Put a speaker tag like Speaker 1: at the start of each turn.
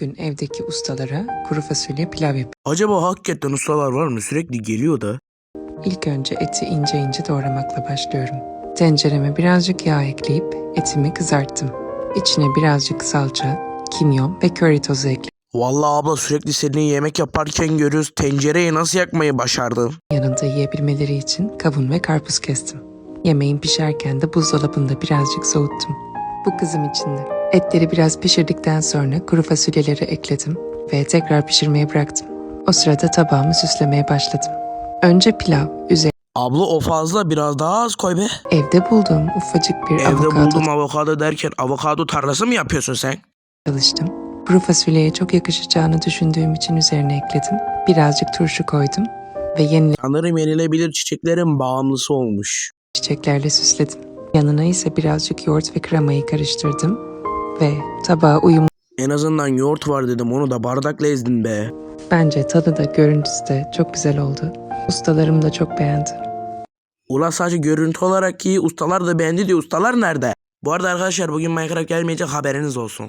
Speaker 1: Bugün evdeki ustalara kuru fasulye pilav yapıyorum.
Speaker 2: Acaba hakikaten ustalar var mı? Sürekli geliyor da.
Speaker 1: İlk önce eti ince ince doğramakla başlıyorum. Tencereme birazcık yağ ekleyip etimi kızarttım. İçine birazcık salça, kimyon ve köri tozu ekledim.
Speaker 2: Vallahi abla sürekli senin yemek yaparken görüyoruz. Tencereyi nasıl yakmayı başardın?
Speaker 1: Yanında yiyebilmeleri için kavun ve karpuz kestim. Yemeğin pişerken de buzdolabında birazcık soğuttum. Bu kızım içinde. Etleri biraz pişirdikten sonra kuru fasulyeleri ekledim ve tekrar pişirmeye bıraktım. O sırada tabağımı süslemeye başladım. Önce pilav, üzerine
Speaker 2: Abla o fazla biraz daha az koy be.
Speaker 1: evde bulduğum ufacık bir
Speaker 2: Evde
Speaker 1: avokado
Speaker 2: buldum avokado derken avokado tarlası mı yapıyorsun sen?
Speaker 1: çalıştım. Kuru fasulyeye çok yakışacağını düşündüğüm için üzerine ekledim. Birazcık turşu koydum ve yeni
Speaker 2: Sanırım yenilebilir çiçeklerin bağımlısı olmuş.
Speaker 1: çiçeklerle süsledim. Yanına ise birazcık yoğurt ve kremayı karıştırdım ve tabağa uyumlu
Speaker 2: En azından yoğurt var dedim onu da bardakla ezdin be.
Speaker 1: Bence tadı da görüntüsü de çok güzel oldu. Ustalarım da çok beğendi.
Speaker 2: Ula sadece görüntü olarak iyi ustalar da beğendi diyor ustalar nerede? Bu arada arkadaşlar bugün Minecraft gelmeyecek haberiniz olsun.